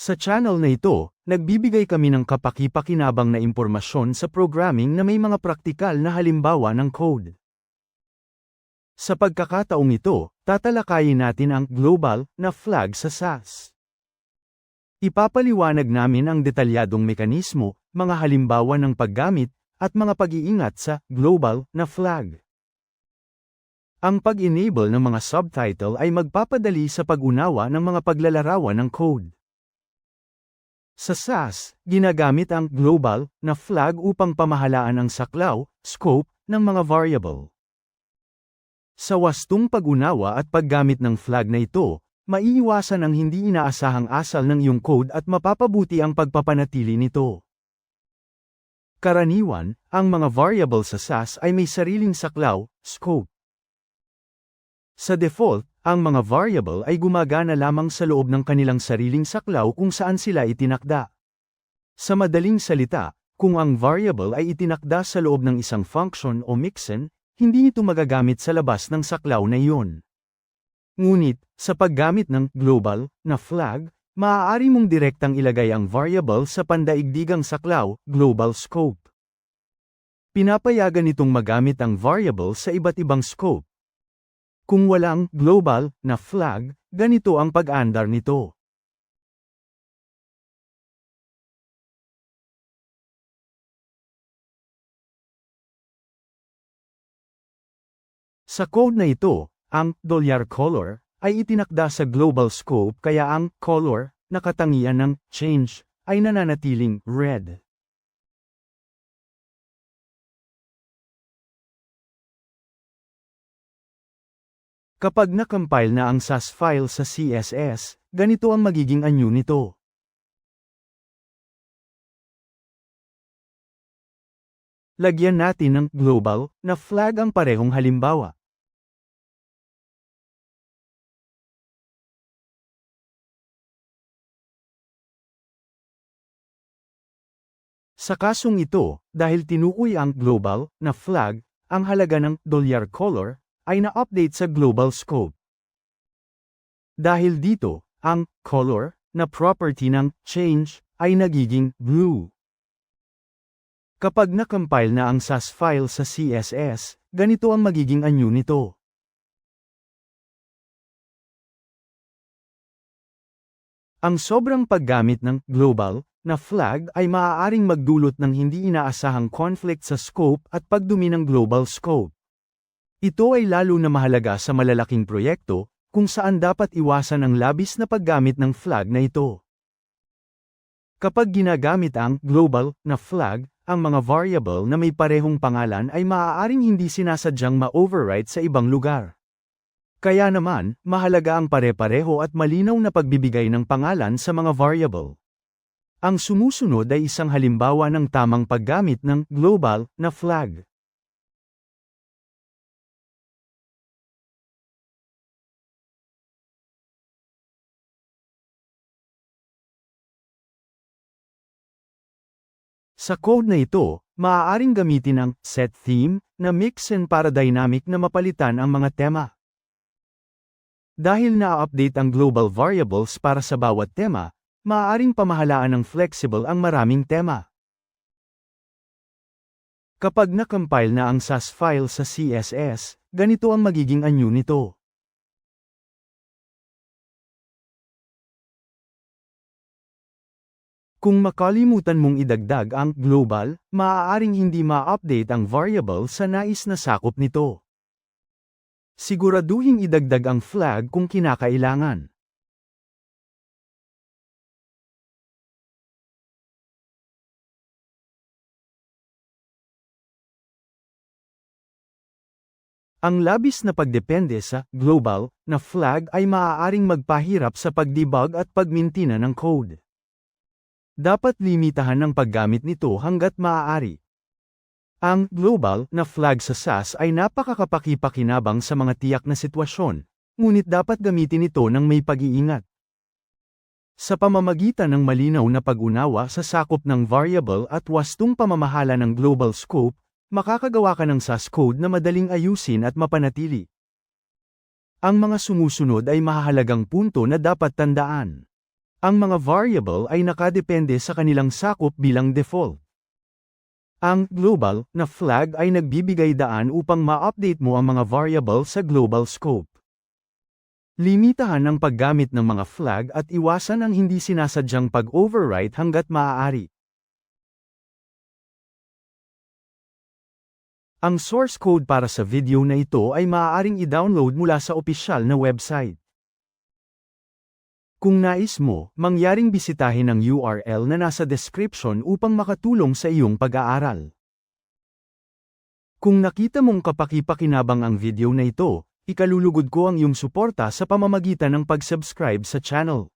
Sa channel na ito, nagbibigay kami ng kapaki-pakinabang na impormasyon sa programming na may mga praktikal na halimbawa ng code. Sa pagkakataong ito, tatalakayin natin ang global na flag sa SAS. Ipapaliwanag namin ang detalyadong mekanismo, mga halimbawa ng paggamit, at mga pag-iingat sa global na flag. Ang pag-enable ng mga subtitle ay magpapadali sa pag-unawa ng mga paglalarawan ng code. Sa SAS, ginagamit ang global na flag upang pamahalaan ang saklaw, scope, ng mga variable. Sa wastong pag-unawa at paggamit ng flag na ito, maiiwasan ang hindi inaasahang asal ng iyong code at mapapabuti ang pagpapanatili nito. Karaniwan, ang mga variable sa SAS ay may sariling saklaw, scope. Sa default, ang mga variable ay gumagana lamang sa loob ng kanilang sariling saklaw kung saan sila itinakda. Sa madaling salita, kung ang variable ay itinakda sa loob ng isang function o mixin, hindi ito magagamit sa labas ng saklaw na iyon. Ngunit, sa paggamit ng global na flag, maaari mong direktang ilagay ang variable sa pandaigdigang saklaw, global scope. Pinapayagan itong magamit ang variable sa iba't ibang scope. Kung walang global na flag, ganito ang pag-andar nito. Sa code na ito, ang dolyar color ay itinakda sa global scope kaya ang color na katangian ng change ay nananatiling red. Kapag na-compile na ang SAS file sa CSS, ganito ang magiging anyo nito. Lagyan natin ng global na flag ang parehong halimbawa. Sa kasong ito, dahil tinukoy ang global na flag, ang halaga ng dolyar color ay na-update sa global scope. Dahil dito, ang color na property ng change ay nagiging blue. Kapag na-compile na ang SAS file sa CSS, ganito ang magiging anyo nito. Ang sobrang paggamit ng global na flag ay maaaring magdulot ng hindi inaasahang conflict sa scope at pagdumi ng global scope. Ito ay lalo na mahalaga sa malalaking proyekto, kung saan dapat iwasan ang labis na paggamit ng flag na ito. Kapag ginagamit ang global na flag, ang mga variable na may parehong pangalan ay maaaring hindi sinasadyang ma-overwrite sa ibang lugar. Kaya naman, mahalaga ang pare-pareho at malinaw na pagbibigay ng pangalan sa mga variable. Ang sumusunod ay isang halimbawa ng tamang paggamit ng global na flag. Sa code na ito, maaaring gamitin ang set theme na mix and para dynamic na mapalitan ang mga tema. Dahil na-update ang global variables para sa bawat tema, maaaring pamahalaan ng flexible ang maraming tema. Kapag na-compile na ang SAS file sa CSS, ganito ang magiging anyo nito. Kung makalimutan mong idagdag ang global, maaaring hindi ma-update ang variable sa nais na sakop nito. Siguraduhin idagdag ang flag kung kinakailangan. Ang labis na pagdepende sa global na flag ay maaaring magpahirap sa pagdebug at pagmintina ng code. Dapat limitahan ng paggamit nito hanggat maaari. Ang global na flag sa SAS ay napakakapaki-pakinabang sa mga tiyak na sitwasyon, ngunit dapat gamitin ito ng may pag-iingat. Sa pamamagitan ng malinaw na pag-unawa sa sakop ng variable at wastong pamamahala ng global scope, makakagawa ka ng SAS code na madaling ayusin at mapanatili. Ang mga sumusunod ay mahahalagang punto na dapat tandaan. Ang mga variable ay nakadepende sa kanilang sakop bilang default. Ang global na flag ay nagbibigay daan upang ma-update mo ang mga variable sa global scope. Limitahan ang paggamit ng mga flag at iwasan ang hindi sinasadyang pag-overwrite hanggat maaari. Ang source code para sa video na ito ay maaaring i-download mula sa opisyal na website. Kung nais mo, mangyaring bisitahin ang URL na nasa description upang makatulong sa iyong pag-aaral. Kung nakita mong kapaki-pakinabang ang video na ito, ikalulugod ko ang iyong suporta sa pamamagitan ng pag-subscribe sa channel.